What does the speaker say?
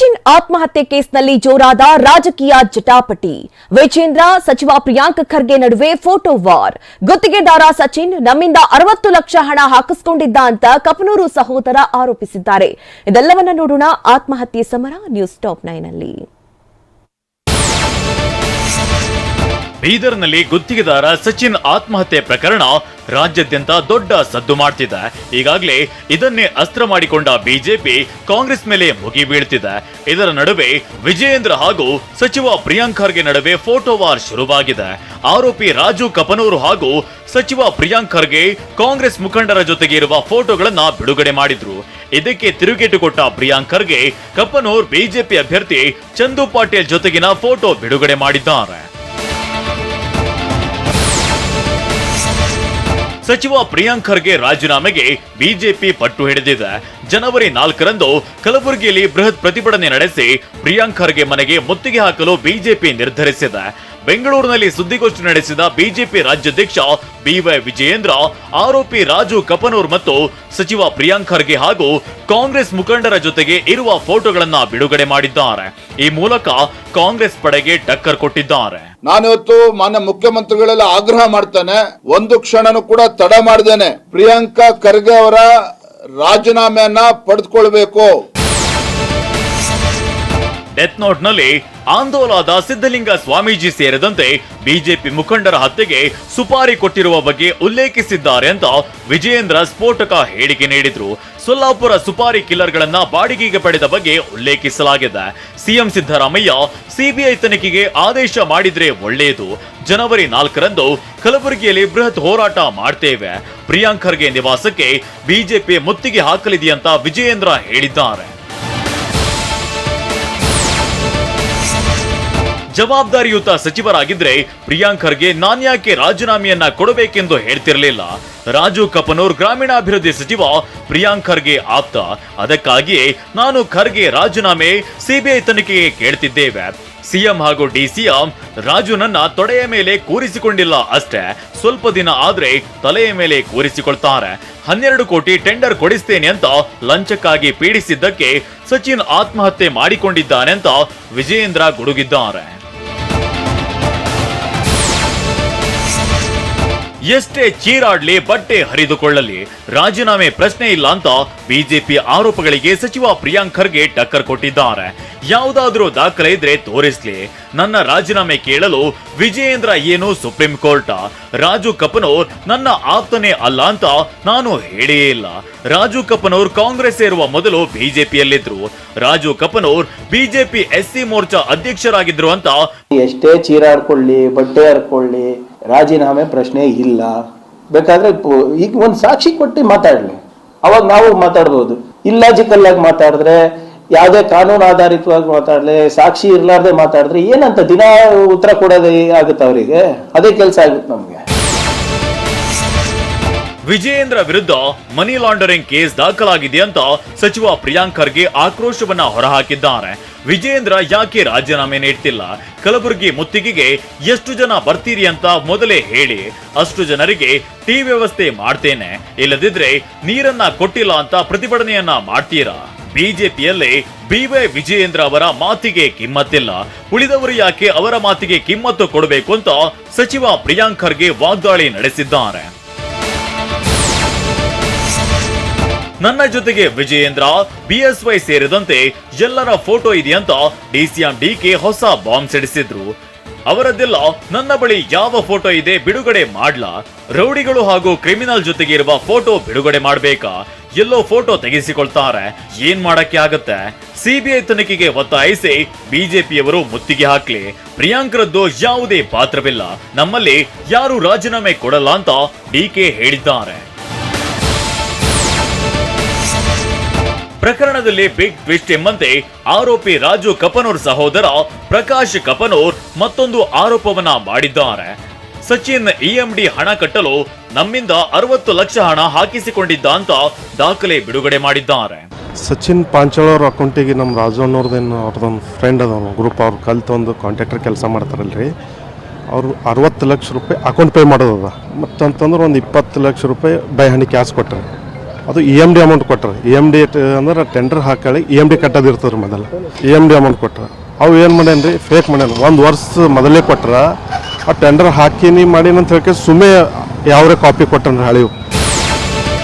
ಸಚಿನ್ ಆತ್ಮಹತ್ಯೆ ಕೇಸ್ನಲ್ಲಿ ಜೋರಾದ ರಾಜಕೀಯ ಜಟಾಪಟಿ. ವಿಜೇಂದ್ರ, ಸಚಿವ ಪ್ರಿಯಾಂಕ್ ಖರ್ಗೆ ನಡುವೆ ಫೋಟೋ ವಾರ್. ಗುತ್ತಿಗೆದಾರ ಸಚಿನ್ ನಮ್ಮಿಂದ ಅರವತ್ತು ಲಕ್ಷ ಹಣ ಹಾಕಿಸಿಕೊಂಡಿದ್ದ ಅಂತ ಕಪನೂರು ಸಹೋದರ ಆರೋಪಿಸಿದ್ದಾರೆ. ಇದೆಲ್ಲವನ್ನ ನೋಡೋಣ. ಆತ್ಮಹತ್ಯೆ ಸಮರ ನ್ಯೂಸ್ ಟಾಪ್ ನೈನ್ ಅಲ್ಲಿ. ಬೀದರ್ನಲ್ಲಿ ಗುತ್ತಿಗೆದಾರ ಸಚಿನ್ ಆತ್ಮಹತ್ಯೆ ಪ್ರಕರಣ ರಾಜ್ಯಾದ್ಯಂತ ದೊಡ್ಡ ಸದ್ದು ಮಾಡ್ತಿದೆ. ಈಗಾಗಲೇ ಇದನ್ನೇ ಅಸ್ತ್ರ ಮಾಡಿಕೊಂಡ ಬಿಜೆಪಿ ಕಾಂಗ್ರೆಸ್ ಮೇಲೆ ಮುಗಿ ಬೀಳ್ತಿದೆ. ಇದರ ನಡುವೆ ವಿಜಯೇಂದ್ರ ಹಾಗೂ ಸಚಿವ ಪ್ರಿಯಾಂಕ್ ಖರ್ಗೆ ನಡುವೆ ಫೋಟೋ ವಾರ್ ಶುರುವಾಗಿದೆ. ಆರೋಪಿ ರಾಜು ಕಪನೂರು ಹಾಗೂ ಸಚಿವ ಪ್ರಿಯಾಂಕ್ ಖರ್ಗೆ ಕಾಂಗ್ರೆಸ್ ಮುಖಂಡರ ಜೊತೆಗೆ ಇರುವ ಫೋಟೋಗಳನ್ನ ಬಿಡುಗಡೆ ಮಾಡಿದ್ರು. ಇದಕ್ಕೆ ತಿರುಗೇಟು ಕೊಟ್ಟ ಪ್ರಿಯಾಂಕ್ ಖರ್ಗೆ ಕಪನೂರ್ ಬಿಜೆಪಿ ಅಭ್ಯರ್ಥಿ ಚಂದು ಪಾಟೀಲ್ ಜೊತೆಗಿನ ಫೋಟೋ ಬಿಡುಗಡೆ ಮಾಡಿದ್ದಾರೆ. ಸಚಿವ ಪ್ರಿಯಾಂಕ್ ಖರ್ಗೆ ರಾಜೀನಾಮೆಗೆ ಬಿಜೆಪಿ ಪಟ್ಟು ಹಿಡಿದಿದೆ. ಜನವರಿ ನಾಲ್ಕರಂದು ಕಲಬುರಗಿಯಲ್ಲಿ ಬೃಹತ್ ಪ್ರತಿಭಟನೆ ನಡೆಸಿ ಪ್ರಿಯಾಂಕ್ ಖರ್ಗೆ ಮನೆಗೆ ಮುತ್ತಿಗೆ ಹಾಕಲು ಬಿಜೆಪಿ ನಿರ್ಧರಿಸಿದೆ. ಬೆಂಗಳೂರಿನಲ್ಲಿ ಸುದ್ದಿಗೋಷ್ಠಿ ನಡೆಸಿದ ಬಿಜೆಪಿ ರಾಜ್ಯಾಧ್ಯಕ್ಷ ಬಿವೈ ವಿಜಯೇಂದ್ರ, ಆರೋಪಿ ರಾಜು ಕಪನೂರ್ ಮತ್ತು ಸಚಿವ ಪ್ರಿಯಾಂಕ್ ಖರ್ಗೆ ಹಾಗೂ ಕಾಂಗ್ರೆಸ್ ಮುಖಂಡರ ಜೊತೆಗೆ ಇರುವ ಫೋಟೋಗಳನ್ನ ಬಿಡುಗಡೆ ಮಾಡಿದ್ದಾರೆ. ಈ ಮೂಲಕ ಕಾಂಗ್ರೆಸ್ ಪಡೆಗೆ ಟಕ್ಕರ್ ಕೊಟ್ಟಿದ್ದಾರೆ. ನಾನಿವತ್ತು ಮಾನ್ಯ ಮುಖ್ಯಮಂತ್ರಿಗಳೆಲ್ಲ ಆಗ್ರಹ ಮಾಡ್ತೇನೆ. ಒಂದು ಕ್ಷಣನೂ ಕೂಡ ತಡ ಮಾಡ್ದೇನೆ. ಪ್ರಿಯಾಂಕಾ ಖರ್ಗೆ ಅವರ ರಾಜೀನಾಮೆಯನ್ನ ಪಡೆದುಕೊಳ್ಬೇಕು. ಡೆತ್ ನೋಟ್ನಲ್ಲಿ ನಲ್ಲಿ ಆಂದೋಲನದ ಸಿದ್ದಲಿಂಗ ಸ್ವಾಮೀಜಿ ಸೇರಿದಂತೆ ಬಿಜೆಪಿ ಮುಖಂಡರ ಹತ್ಯೆಗೆ ಸುಪಾರಿ ಕೊಟ್ಟಿರುವ ಬಗ್ಗೆ ಉಲ್ಲೇಖಿಸಿದ್ದಾರೆ ಅಂತ ವಿಜಯೇಂದ್ರ ಸ್ಫೋಟಕ ಹೇಳಿಕೆ ನೀಡಿದ್ರು. ಸೊಲ್ಲಾಪುರ ಸುಪಾರಿ ಕಿಲ್ಲರ್ಗಳನ್ನ ಬಾಡಿಗೆಗೆ ಪಡೆದ ಬಗ್ಗೆ ಉಲ್ಲೇಖಿಸಲಾಗಿದೆ. ಸಿಎಂ ಸಿದ್ದರಾಮಯ್ಯ ಸಿಬಿಐ ತನಿಖೆಗೆ ಆದೇಶ ಮಾಡಿದ್ರೆ ಒಳ್ಳೆಯದು ಜನವರಿ ನಾಲ್ಕರಂದು ಕಲಬುರಗಿಯಲ್ಲಿ ಬೃಹತ್ ಹೋರಾಟ ಮಾಡ್ತೇವೆ. ಪ್ರಿಯಾಂಕ್ ಖರ್ಗೆ ನಿವಾಸಕ್ಕೆ ಬಿಜೆಪಿ ಮುತ್ತಿಗೆ ಹಾಕಲಿದೆಯಂತ ವಿಜಯೇಂದ್ರ ಹೇಳಿದ್ದಾರೆ. ಜವಾಬ್ದಾರಿಯುತ ಸಚಿವರಾಗಿದ್ರೆ ಪ್ರಿಯಾಂಕ್ ಖರ್ಗೆ ನಾನ್ಯಾಕೆ ರಾಜೀನಾಮೆಯನ್ನ ಕೊಡಬೇಕೆಂದು ಹೇಳ್ತಿರಲಿಲ್ಲ. ರಾಜು ಕಪನೂರ್ ಗ್ರಾಮೀಣಾಭಿವೃದ್ಧಿ ಸಚಿವ ಪ್ರಿಯಾಂಕ್ ಖರ್ಗೆ ಆಪ್ತ. ಅದಕ್ಕಾಗಿಯೇ ನಾನು ಖರ್ಗೆ ರಾಜೀನಾಮೆ ಸಿಬಿಐ ತನಿಖೆಗೆ ಕೇಳ್ತಿದ್ದೇವೆ. ಸಿಎಂ ಹಾಗೂ ಡಿಸಿಎಂ ರಾಜು ನನ್ನ ತೊಡೆಯ ಮೇಲೆ ಕೂರಿಸಿಕೊಂಡಿಲ್ಲ ಅಷ್ಟೇ. ಸ್ವಲ್ಪ ದಿನ ಆದ್ರೆ ತಲೆಯ ಮೇಲೆ ಕೂರಿಸಿಕೊಳ್ತಾರೆ. ಹನ್ನೆರಡು ಕೋಟಿ ಟೆಂಡರ್ ಕೊಡಿಸ್ತೇನೆ ಅಂತ ಲಂಚಕ್ಕಾಗಿ ಪೀಡಿಸಿದ್ದಕ್ಕೆ ಸಚಿನ್ ಆತ್ಮಹತ್ಯೆ ಮಾಡಿಕೊಂಡಿದ್ದಾನೆ ಅಂತ ವಿಜಯೇಂದ್ರ ಗುಡುಗಿದ್ದಾರೆ. ಎಷ್ಟೇ ಚೀರಾಡ್ಲಿ, ಬಟ್ಟೆ ಹರಿದುಕೊಳ್ಳಲಿ. ರಾಜೀನಾಮೆ ಪ್ರಶ್ನೆ ಇಲ್ಲ ಅಂತ ಬಿಜೆಪಿ ಆರೋಪಗಳಿಗೆ ಸಚಿವ ಪ್ರಿಯಾಂಕ್ ಖರ್ಗೆ ಟಕ್ಕರ್ ಕೊಟ್ಟಿದ್ದಾರೆ. ಯಾವುದಾದ್ರೂ ದಾಖಲೆ ಇದ್ರೆ ತೋರಿಸ್ಲಿ. ನನ್ನ ರಾಜೀನಾಮೆ ಕೇಳಲು ವಿಜಯೇಂದ್ರ ಏನು ಸುಪ್ರೀಂ ಕೋರ್ಟ್? ರಾಜು ಕಪನೂರ್ ನನ್ನ ಆಪ್ತನೇ ಅಲ್ಲ ಅಂತ ನಾನು ಹೇಳೇ ಇಲ್ಲ. ರಾಜು ಕಪನೂರ್ ಕಾಂಗ್ರೆಸ್ ಸೇರುವ ಮೊದಲು ಬಿಜೆಪಿಯಲ್ಲಿದ್ರು. ರಾಜು ಕಪನೂರ್ ಬಿಜೆಪಿ ಎಸ್ಸಿ ಮೋರ್ಚಾ ಅಧ್ಯಕ್ಷರಾಗಿದ್ರು ಅಂತ ಎಷ್ಟೇ ಚೀರಾಡ್ಕೊಳ್ಳಿ, ಬಟ್ಟೆ ಹರ್ಕೊಳ್ಳಿ ರಾಜೀನಾಮೆ ಪ್ರಶ್ನೆ ಇಲ್ಲ. ಬೇಕಾದ್ರೆ ಈಗ ಒಂದು ಸಾಕ್ಷಿ ಕೊಟ್ಟು ಮಾತಾಡಲಿ. ಅವಾಗ ನಾವು ಮಾತಾಡ್ಬೋದು. ಇಲ್ಲಾಜಿಕಲ್ ಆಗಿ ಮಾತಾಡಿದ್ರೆ, ಯಾವುದೇ ಕಾನೂನು ಆಧಾರಿತವಾಗಿ ಮಾತಾಡಲಿ, ಸಾಕ್ಷಿ ಇರಲಾರ್ದೆ ಮಾತಾಡಿದ್ರೆ ಏನಂತ ದಿನ ಉತ್ತರ ಕೊಡೋದೇ ಆಗುತ್ತೆ ಅವರಿಗೆ. ಅದೇ ಕೆಲಸ ಆಗುತ್ತೆ ನಮ್ಗೆ. ವಿಜಯೇಂದ್ರ ವಿರುದ್ಧ ಮನಿ ಲಾಂಡರಿಂಗ್ ಕೇಸ್ ದಾಖಲಾಗಿದೆ ಅಂತ ಸಚಿವ ಪ್ರಿಯಾಂಕ್ ಖರ್ಗೆ ಆಕ್ರೋಶವನ್ನ ಹೊರಹಾಕಿದ್ದಾರೆ. ವಿಜಯೇಂದ್ರ ಯಾಕೆ ರಾಜೀನಾಮೆ ನೀಡ್ತಿಲ್ಲ? ಕಲಬುರಗಿ ಮುತ್ತಿಗೆಗೆ ಎಷ್ಟು ಜನ ಬರ್ತೀರಿ ಅಂತ ಮೊದಲೇ ಹೇಳಿ. ಅಷ್ಟು ಜನರಿಗೆ ಟೀ ವ್ಯವಸ್ಥೆ ಮಾಡ್ತೇನೆ. ಇಲ್ಲದಿದ್ರೆ ನೀರನ್ನ ಕೊಟ್ಟಿಲ್ಲ ಅಂತ ಪ್ರತಿಭಟನೆಯನ್ನ ಮಾಡ್ತೀರಾ? ಬಿಜೆಪಿಯಲ್ಲಿ ಬಿವೈ ವಿಜಯೇಂದ್ರ ಅವರ ಮಾತಿಗೆ ಕಿಮ್ಮತ್ತಿಲ್ಲ. ಉಳಿದವರು ಯಾಕೆ ಅವರ ಮಾತಿಗೆ ಕಿಮ್ಮತ್ತು ಕೊಡಬೇಕು ಅಂತ ಸಚಿವ ಪ್ರಿಯಾಂಕ್ ಖರ್ಗೆ ವಾಗ್ದಾಳಿ ನಡೆಸಿದ್ದಾರೆ. ನನ್ನ ಜೊತೆಗೆ ವಿಜಯೇಂದ್ರ ಬಿಎಸ್ವೈ ಸೇರಿದಂತೆ ಎಲ್ಲರ ಫೋಟೋ ಇದೆಯಂತ ಡಿಸಿಎಂ ಡಿಕೆ ಹೊಸ ಬಾಂಬ್ ಸಿಡಿಸಿದ್ರು ಅವರದ್ದೆಲ್ಲ ನನ್ನ ಬಳಿ ಯಾವ ಫೋಟೋ ಇದೆ ಬಿಡುಗಡೆ ಮಾಡ್ಲಾ? ರೌಡಿಗಳು ಹಾಗೂ ಕ್ರಿಮಿನಲ್ ಜೊತೆಗೆ ಇರುವ ಫೋಟೋ ಬಿಡುಗಡೆ ಮಾಡ್ಬೇಕಾ? ಎಲ್ಲೋ ಫೋಟೋ ತೆಗೆಸಿಕೊಳ್ತಾರೆ. ಏನ್ ಮಾಡಕ್ಕೆ ಆಗತ್ತೆ? ಸಿಬಿಐ ತನಿಖೆಗೆ ಒತ್ತಾಯಿಸಿ ಬಿಜೆಪಿಯವರು ಮುತ್ತಿಗೆ ಹಾಕ್ಲಿ. ಪ್ರಿಯಾಂಕ್ರದ್ದು ಯಾವುದೇ ಪಾತ್ರವಿಲ್ಲ. ನಮ್ಮಲ್ಲಿ ಯಾರು ರಾಜೀನಾಮೆ ಕೊಡಲ್ಲ ಅಂತ ಡಿಕೆ ಹೇಳಿದ್ದಾರೆ. ಪ್ರಕರಣದಲ್ಲಿ ಬಿಗ್ ಟ್ವಿಸ್ಟ್ ಎಂಬಂತೆ ಆರೋಪಿ ರಾಜು ಕಪನೂರ್ ಸಹೋದರ ಪ್ರಕಾಶ್ ಕಪನೂರ್ ಮತ್ತೊಂದು ಆರೋಪವನ್ನ ಮಾಡಿದ್ದಾರೆ. ಸಚಿನ್ ಇಎಂಡಿ ಹಣ ಕಟ್ಟಲು ನಮ್ಮಿಂದ ಅರವತ್ತು ಲಕ್ಷ ಹಣ ಹಾಕಿಸಿಕೊಂಡಿದ್ದ ಅಂತ ದಾಖಲೆ ಬಿಡುಗಡೆ ಮಾಡಿದ್ದಾರೆ. ಸಚಿನ್ ಪಾಂಚಾಳ್ ಅವ್ರ ಅಕೌಂಟಿಗೆ ನಮ್ಮ ರಾಜು ಅನ್ನೋರ್ದೇನು ಅವ್ರದ್ದೊಂದು ಫ್ರೆಂಡ್ ಅದ ಗ್ರೂಪ್ ಅವ್ರು ಕಲ್ತೊಂದು ಕಾಂಟ್ರಾಕ್ಟರ್ ಕೆಲಸ ಮಾಡ್ತಾರಲ್ರಿ. ಅವರು ಅರವತ್ತು ಲಕ್ಷ ರೂಪಾಯಿ ಅಕೌಂಟ್ ಪೇ ಮಾಡೋದದ. ಮತ್ತಂತಂದ್ರೆ ಒಂದು ಇಪ್ಪತ್ತು ಲಕ್ಷ ರೂಪಾಯಿ ಬೈ ಹಣಿ ಕ್ಯಾಶ್ ಕೊಟ್ಟರು ಅದು ಇ ಎಂ ಡಿ ಅಮೌಂಟ್ ಕೊಟ್ಟರೆ ಇ ಎಂ ಡಿ ಅಂದ್ರೆ ಟೆಂಡರ್ ಹಾಕಿ ಇ ಎಂ ಡಿ ಕಟ್ಟೋದು ಇರ್ತದೆ ರೀ ಮೊದಲು. ಇ ಎಂ ಡಿ ಅಮೌಂಟ್ ಕೊಟ್ರೆ. ಅವು ಏನು ಮಾಡ್ಯಾನ ರೀ ಫೇಕ್ ಮಾಡ್ಯಾನ. ಒಂದು ವರ್ಷ ಮೊದಲೇ ಕೊಟ್ರೆ, ಆ ಟೆಂಡರ್ ಹಾಕಿನಿ ಮಾಡೀನಿ ಹೇಳಿ ಸುಮ್ಮನೆ ಯಾವ್ರೇ ಕಾಪಿ ಕೊಟ್ಟನ್ರಿ ಹಳಿವು.